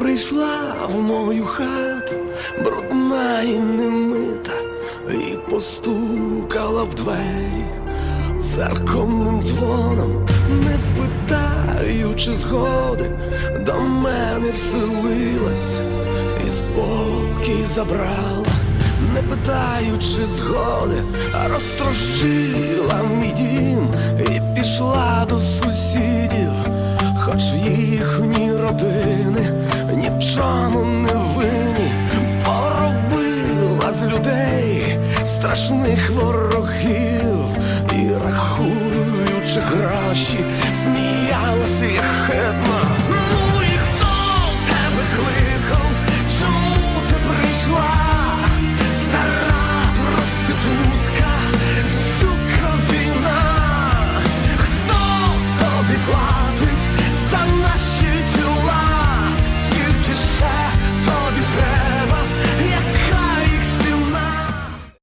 прийшла в мою хату, брудна і немита, і постукала в двері церковним дзвоном, не питаючи згоди, до мене вселилась і спокій забрала, не питаючи згоди, розтрощила мій дім і пішла до сусідів, хоч їхні родини чому не винні, поробила з людей страшних ворогів і рахуючи гроші, хитно.